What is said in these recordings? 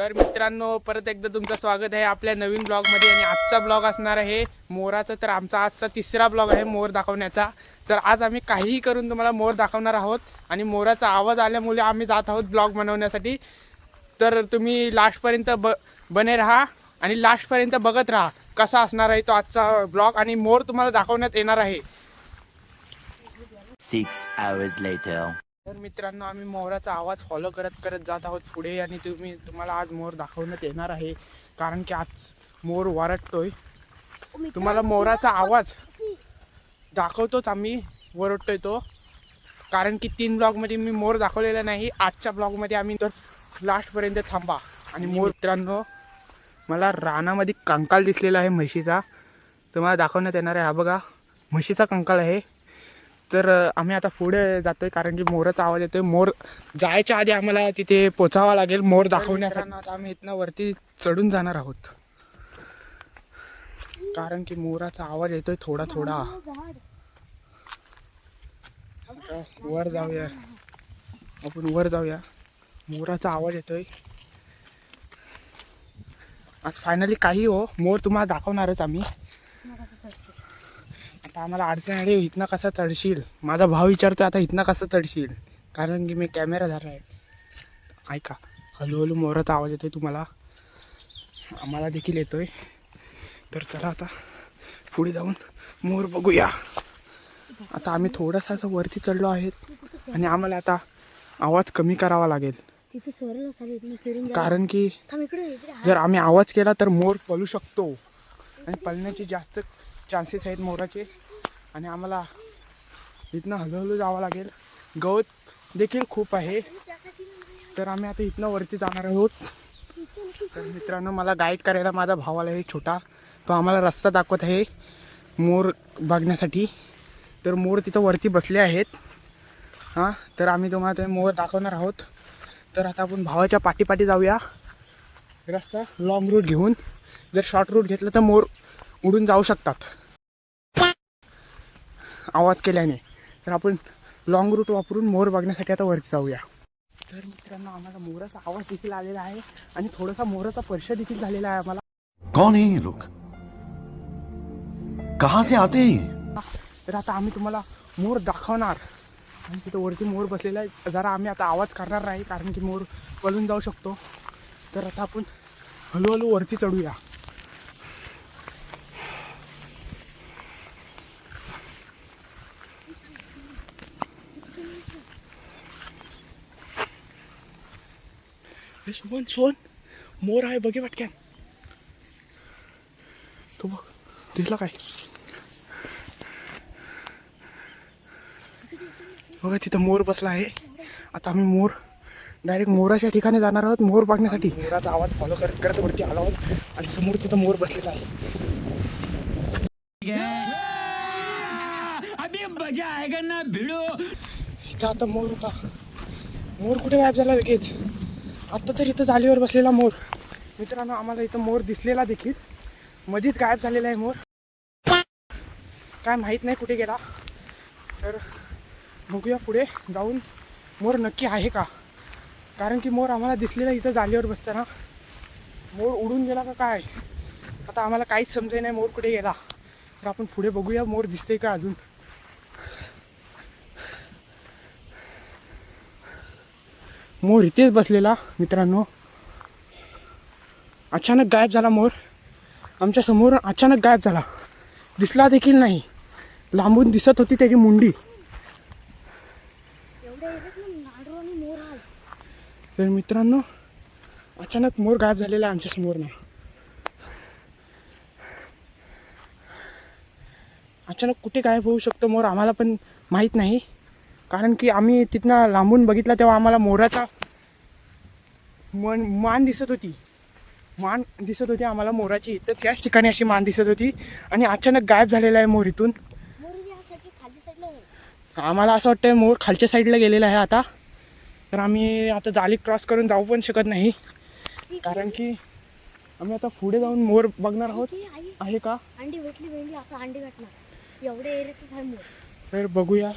तर मित्रांनो परत एकदा तुमचं स्वागत आहे आपल्या नवीन ब्लॉगमध्ये आणि आजचा ब्लॉग असणार आहे मोराचा. तर आमचा आजचा तिसरा ब्लॉग आहे मोर दाखवण्याचा. तर आज आम्ही काहीही करून तुम्हाला मोर दाखवणार आहोत आणि मोराचा आवाज आल्यामुळे आम्ही जात आहोत ब्लॉग बनवण्यासाठी. तर तुम्ही लास्टपर्यंत ब बने राहा आणि लास्टपर्यंत बघत राहा कसा असणार आहे तो आजचा ब्लॉग आणि मोर तुम्हाला दाखवण्यात येणार आहे. तर मित्रांनो आम्ही मोराचा आवाज फॉलो करत करत जात आहोत पुढे आणि तुम्ही तुम्हाला आज मोर दाखवण्यात येणार आहे. कारण की आज मोर वरटतोय. तुम्हाला मोराचा आवाज दाखवतोच आम्ही वरटतोय तो. कारण की तीन ब्लॉगमध्ये मी मोर दाखवलेला नाही आजच्या ब्लॉगमध्ये आम्ही तर लास्टपर्यंत थांबा. आणि मोर मित्रांनो मला रानामध्ये कंकाल दिसलेला आहे म्हशीचा. तुम्हाला दाखवण्यात येणार आहे हा बघा. म्हशीचा कंकाल आहे. तर आम्ही आता पुढे जातोय कारण की मोराचा आवाज येतोय. मोर जायच्या आधी आम्हाला तिथे पोचावा लागेल. मोर दाखवण्यासाठी. आता आम्ही इथनं वरती चढून जाणार आहोत. कारण की मोराचा आवाज येतोय थोडा थोडा. वर जाऊया. आपण वर जाऊया. मोराचा आवाज येतोय. आज फायनली काही हो. मोर तुम्हाला दाखवणारच आम्ही. आम्हाला अडचण आली इथनं कसा चढशील? माझा भाव विचारतो आता इथनं कसं चढशील? कारण की मी कॅमेरा धरला आहे. ऐका हळूहळू मोराचा आवाज येतोय तुम्हाला. आम्हाला देखील येतोय. तर चला आता पुढे जाऊन मोर बघूया. आता आम्ही थोडासा असं वरती चढलो आहेत आणि आम्हाला आता आवाज कमी करावा लागेल. कारण की आहे. जर आम्ही आवाज केला तर मोर पळू शकतो. आणि पळण्याचे जास्त चान्सेस आहेत मोराचे. आणि आम्हाला इथनं हळूहळू जावं लागेल. गवत देखील खूप आहे. तर आम्ही आता इथनं वरती जाणार आहोत. तर मित्रांनो मला गाईड करायला माझा भाव आला आहे छोटा. तो आम्हाला रस्ता दाखवत आहे मोर बघण्यासाठी. तर मोर तिथं वरती बसले आहेत. हां तर आम्ही तुम्हाला ते मोर दाखवणार आहोत. तर आता आपण भावाच्या पाठीपाठी जाऊया. रस्ता लाँग रूट घेऊन. जर शॉर्ट रूट घेतलं तर मोर उडून जाऊ शकतात. आवाज केल्याने. तर आपण लॉंग रूट वापरून मोर बघण्यासाठी आता वरती जाऊया. तर मित्रांनो आम्हाला मोराचा आवाज देखील आलेला आहे आणि थोडासा मोराचा स्पर्श देखील झालेला आहे आम्हाला. कौन है लोग? कहां से आते हैं तर आता आम्ही तुम्हाला मोर दाखवणार. आणि तिथं वरती मोर बसलेला आहे. जरा आम्ही आता आवाज करणार नाही कारण की मोर पळून जाऊ शकतो. तर आता आपण हळूहळू वरती चढूया. सुमन सोन मोर आहे बघे पटक्यान तो बघ दिसला काय? बघा तिथं मोर बसला आहे. आता आम्ही मोर डायरेक्ट मोराच्या ठिकाणी जाणार आहोत मोर बघण्यासाठी. मोराचा आवाज फॉलो करत करत वरती आलो आहोत. आणि समोर तिथं मोर बसलेला आहे. इथं आता मोर होता. मोर कुठे गायब झाला लगेच? आत्ता तर इथं जालीवर बसलेला मोर. मित्रांनो आम्हाला इथं मोर दिसलेला देखील. मधीच गायब झालेला आहे मोर. काय माहीत नाही कुठे गेला. तर बघूया पुढे जाऊन मोर नक्की आहे का? कारण की मोर आम्हाला दिसलेला इथं जालीवर बसताना. मोर उडून गेला का काय? आता आम्हाला काहीच समजे नाही मोर कुठे गेला. तर आपण पुढे बघूया मोर दिसते का अजून. मोर इथेच बसलेला मित्रांनो. अचानक गायब झाला मोर. आमच्यासमोर अचानक गायब झाला. दिसला देखील नाही. लांबून दिसत होती त्याची मुंडी. तर मित्रांनो अचानक मोर गायब झालेला आहे आमच्यासमोर अचानक कुठे गायब होऊ शकतो मोर आम्हाला पण माहीत नाही. कारण की आम्ही तिथनं लांबून बघितला तेव्हा आम्हाला मोराचा मन मान दिसत होती. मान दिसत होती आम्हाला मोराची. तर त्याच ठिकाणी अशी मान दिसत होती. आणि अचानक गायब झालेला आहे मोर इथून. आम्हाला असं वाटतं मोर खालच्या साईडला गेलेला आहे आता. तर आम्ही आता जाली क्रॉस करून जाऊ पण शकत नाही. कारण की आम्ही आता पुढे जाऊन मोर बघणार आहोत. आहे का? अंडी भेटली भेटली. आता अंडी घातणार मोर. तर बघूया.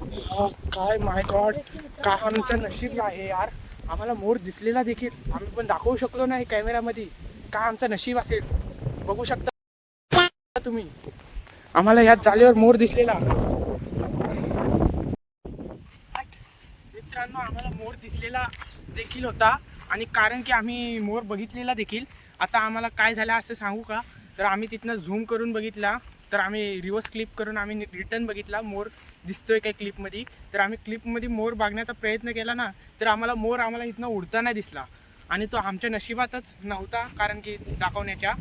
काय माय गॉड काय आमचं नशीब आहे यार. आम्हाला मोर दिसलेला देखील. आम्ही पण दाखवू शकलो नाही कॅमेऱ्यामध्ये काय आमचं नशीब असेल? बघू शकता तुम्ही. आम्हाला यात जालेवर मोर दिसलेला. मित्रांनो आम्हाला मोर दिसलेला देखील होता. आणि कारण की आम्ही मोर बघितलेला देखील. आता आम्हाला काय झालं असं सांगू का? तर आम्ही तिथनं झूम करून बघितला. तर आम्ही रिवर्स क्लिप करून आम्ही रिटर्न बघितला मोर. दिसतोय काय क्लिपमध्ये तर आम्ही क्लिपमध्ये मोर बघण्याचा प्रयत्न केला ना तर आम्हाला मोर आम्हाला इथनं उडताना दिसला. आणि तो आमच्या नशिबातच नव्हता कारण की दाखवण्याच्या.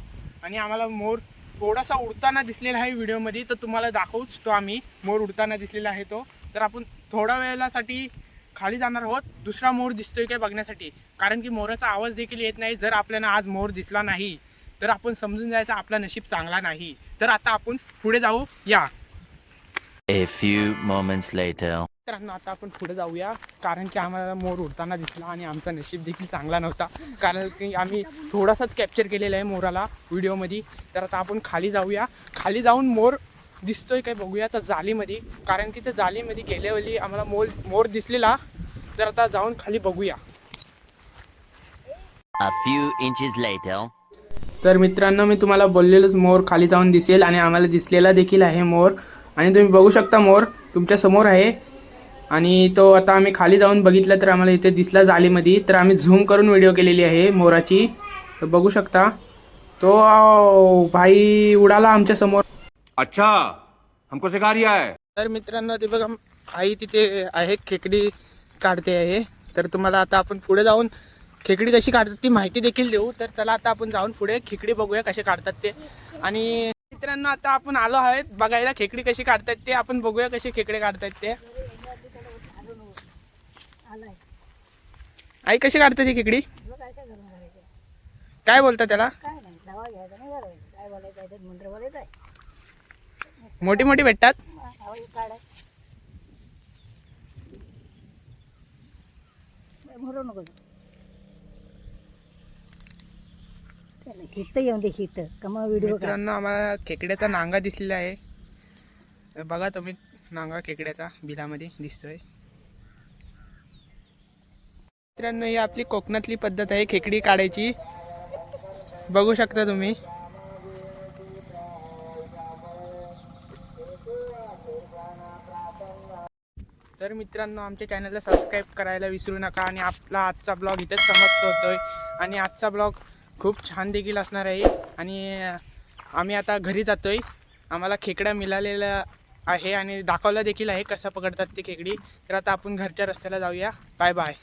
आणि आम्हाला मोर थोडासा उडताना दिसलेला आहे व्हिडिओमध्ये तर तुम्हाला दाखवूच तो आम्ही. मोर उडताना दिसलेला आहे तो. तर आपण थोड्या वेळेसाठी खाली जाणार आहोत. दुसरा मोर दिसतोय काय बघण्यासाठी. कारण की मोराचा आवाज देखील येत नाही. जर आपल्याला आज मोर दिसला नाही तर आपण समजून जायचं आपला नशीब चांगला नाही. तर आता आपण पुढे जाऊ या A few moments later. मित्रांनो आता आपण पुढे जाऊया. कारण की आम्हाला मोर उडताना दिसला आणि आमचा नशीब देखील चांगला नव्हता. कारण की आम्ही थोडासाच कॅप्चर केलेला आहे मोराला व्हिडिओमध्ये तर आता आपण खाली जाऊया. खाली जाऊन मोर दिसतोय काय बघूया तर जालीमध्ये. कारण की त्या जालीमध्ये गेल्यावेळी आम्हाला मोर मोर दिसलेला. तर आता जाऊन खाली बघूया. A few inches later. तर मित्रांनो मी तुम्हाला बोललेलंच मोर खाली जाऊन दिसेल आणि आम्हाला दिसलेला देखील आहे मोर. आणि तुम्ही बघू शकता मोर तुमच्यासमोर आहे. आणि तो आता आम्ही खाली जाऊन बघितला तर आम्हाला इथे दिसला जालीमध्ये. तर आम्ही झूम करून व्हिडिओ केलेली आहे मोराची. तर बघू शकता. तो भाई उडाला आमच्यासमोर. अच्छा हमको सिखा रिया है. तर मित्रांनो ते बघा आई तिथे आहे खेकडी काढते आहे. तर तुम्हाला आता आपण पुढे जाऊन खेकडी कशी काढतात ती माहिती देखील देऊ. तर चला आता आपण जाऊन पुढे खेकडी बघूया कसे काढतात ते. आणि मित्रांनो आता आपण आलो आहेत बघायला. खेकडी कशी काढतात ते आपण बघूया कशी खेकडे काढतात ते. आई कशी काढतात ती खेकडी? काय बोलतात त्याला? मोठी मोठी भेटतात? हित येऊन दे हित. कमा व्हिडिओ मित्रांनो आम्हाला खेकड्याचा नांगा दिसलेला आहे. बघा तुम्ही नांगा खेकड्याचा बिलामध्ये दिसतोय. मित्रांनो ही आपली कोकणातली पद्धत आहे खेकडी काढायची. बघू शकता तुम्ही. तर मित्रांनो आमच्या चॅनलला सबस्क्राईब करायला विसरू नका आणि आपला आजचा ब्लॉग इथेच समाप्त होतोय. आणि आजचा ब्लॉग खूप छान देखील असणार आहे. आणि आम्ही आता घरी जातो आहे आम्हाला खेकड्या मिळालेला आहे आणि दाखवलं देखील आहे कसं पकडतात ते खेकडी. तर आता आपण घरच्या रस्त्याला जाऊया. Bye bye.